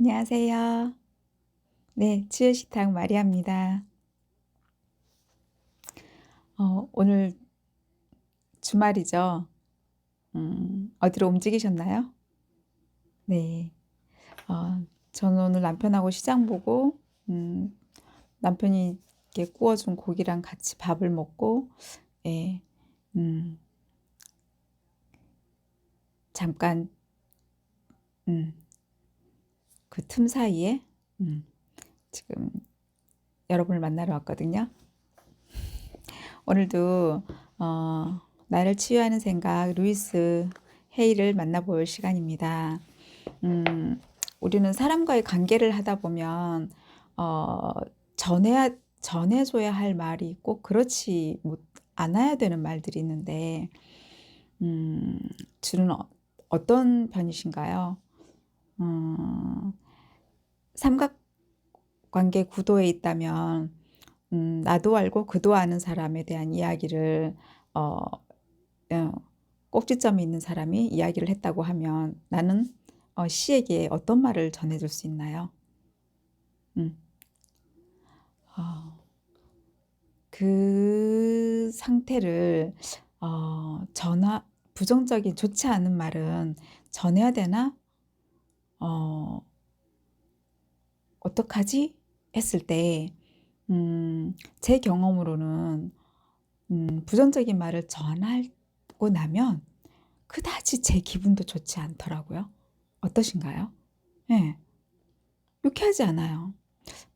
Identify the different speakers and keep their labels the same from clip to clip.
Speaker 1: 안녕하세요. 네, 치유식탁 마리아입니다. 어, 오늘 주말이죠. 음, 어디로 움직이셨나요? 네. 어, 저는 오늘 남편하고 시장 보고, 음, 남편이 이렇게 구워준 고기랑 같이 밥을 먹고, 예, 음, 잠깐, 음, 그 틈 사이에, 음, 지금 여러분을 만나러 왔거든요. 오늘도 어, 나를 치유하는 생각 루이스 헤이를 만나볼 시간입니다. 음, 우리는 사람과의 관계를 하다 보면 어, 전해야 전해줘야 할 말이 꼭 그렇지 못 않아야 되는 말들이 있는데 음, 주는 어, 어떤 편이신가요? 음, 삼각관계 구도에 있다면 음, 나도 알고 그도 아는 사람에 대한 이야기를 어, 어, 꼭지점이 있는 사람이 이야기를 했다고 하면 나는 어, C에게 어떤 말을 전해줄 수 있나요? 음, 어, 그 상태를 어, 전화 부정적인 좋지 않은 말은 전해야 되나? 어, 어떡하지? 했을 때, 음, 제 경험으로는, 음, 부정적인 말을 전하고 나면 그다지 제 기분도 좋지 않더라고요. 어떠신가요? 예. 네. 유쾌하지 않아요.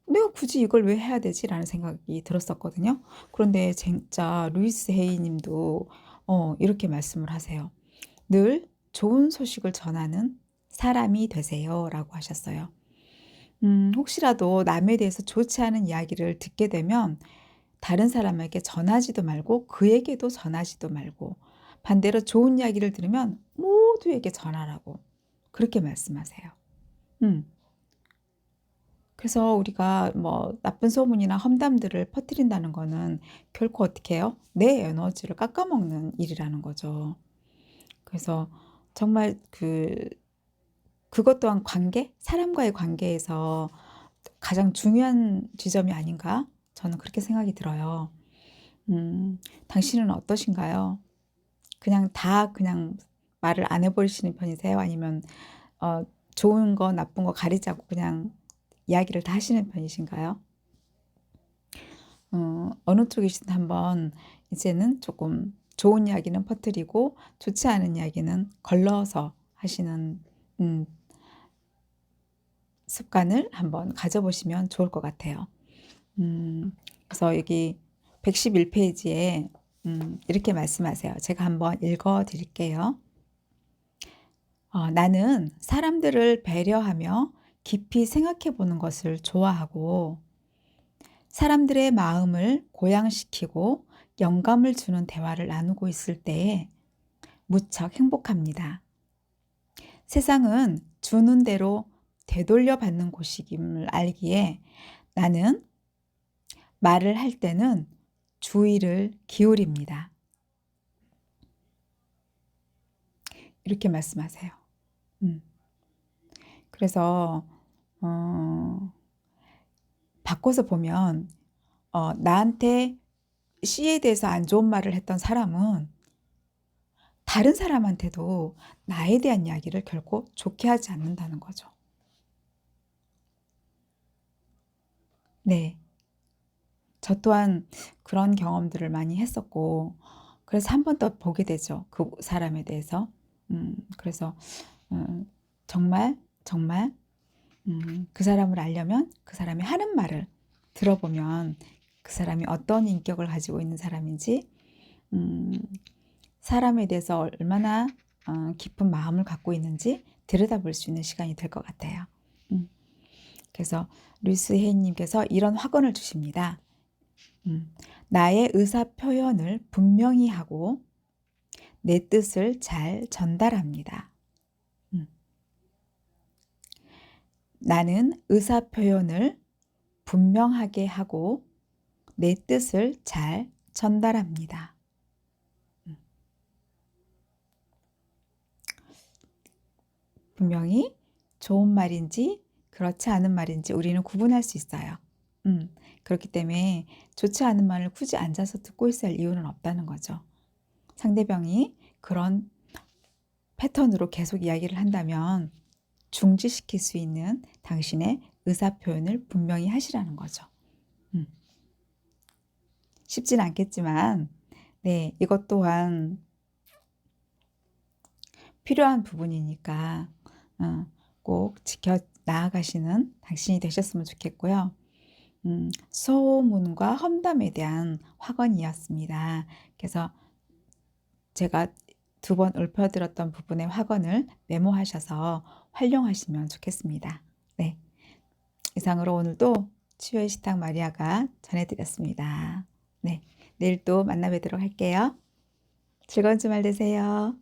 Speaker 1: 내가 굳이 이걸 왜 해야 되지? 라는 생각이 들었었거든요. 그런데 진짜 루이스 헤이 님도 어, 이렇게 말씀을 하세요. 늘 좋은 소식을 전하는 사람이 되세요. 라고 하셨어요. 음, 혹시라도 남에 대해서 좋지 않은 이야기를 듣게 되면 다른 사람에게 전하지도 말고 그에게도 전하지도 말고 반대로 좋은 이야기를 들으면 모두에게 전하라고 그렇게 말씀하세요. 음. 그래서 우리가 뭐 나쁜 소문이나 험담들을 퍼뜨린다는 거는 결코 어떻게 해요? 내 에너지를 깎아먹는 일이라는 거죠. 그래서 정말 그 그것 또한 관계, 사람과의 관계에서 가장 중요한 지점이 아닌가? 저는 그렇게 생각이 들어요. 음, 당신은 어떠신가요? 그냥 다 그냥 말을 안 해버리시는 편이세요? 아니면 어, 좋은 거 나쁜 거 가리지 않고 그냥 이야기를 다 하시는 편이신가요? 어, 어느 쪽이시든 한번 이제는 조금 좋은 이야기는 퍼뜨리고 좋지 않은 이야기는 걸러서 하시는 음, 습관을 한번 가져보시면 좋을 것 같아요. 음, 그래서 여기 111페이지에 음, 이렇게 말씀하세요. 제가 한번 읽어 드릴게요. 어, 나는 사람들을 배려하며 깊이 생각해 보는 것을 좋아하고 사람들의 마음을 고양시키고 영감을 주는 대화를 나누고 있을 때에 무척 행복합니다. 세상은 주는 대로 되돌려 받는 곳이김을 알기에 나는 말을 할 때는 주의를 기울입니다. 이렇게 말씀하세요. 음. 그래서 어, 바꿔서 보면 어, 나한테 C에 대해서 안 좋은 말을 했던 사람은 다른 사람한테도 나에 대한 이야기를 결코 좋게 하지 않는다는 거죠. 네. 저 또한 그런 경험들을 많이 했었고, 그래서 한번더 보게 되죠. 그 사람에 대해서. 음, 그래서, 음, 정말, 정말, 음, 그 사람을 알려면 그 사람이 하는 말을 들어보면 그 사람이 어떤 인격을 가지고 있는 사람인지, 음, 사람에 대해서 얼마나 어, 깊은 마음을 갖고 있는지 들여다볼 수 있는 시간이 될 것 같아요. 음. 그래서 루이스 헤이님께서 이런 확언을 주십니다. 음, 나의 의사 표현을 분명히 하고 내 뜻을 잘 전달합니다. 음. 나는 의사 표현을 분명하게 하고 내 뜻을 잘 전달합니다. 음. 분명히 좋은 말인지 그렇지 않은 말인지 우리는 구분할 수 있어요. 음, 그렇기 때문에 좋지 않은 말을 굳이 앉아서 듣고 할 이유는 없다는 거죠. 상대방이 그런 패턴으로 계속 이야기를 한다면 중지시킬 수 있는 당신의 의사 표현을 분명히 하시라는 거죠. 음. 쉽진 않겠지만, 네, 이것 또한 필요한 부분이니까 어, 꼭 지켜 나아가시는 당신이 되셨으면 좋겠고요. 음, 소문과 험담에 대한 확언이었습니다. 그래서 제가 두 번 읊어드렸던 부분의 확언을 메모하셔서 활용하시면 좋겠습니다. 네. 이상으로 오늘도 치유의 식탁 마리아가 전해드렸습니다. 네. 내일 또 만나 뵙도록 할게요. 즐거운 주말 되세요.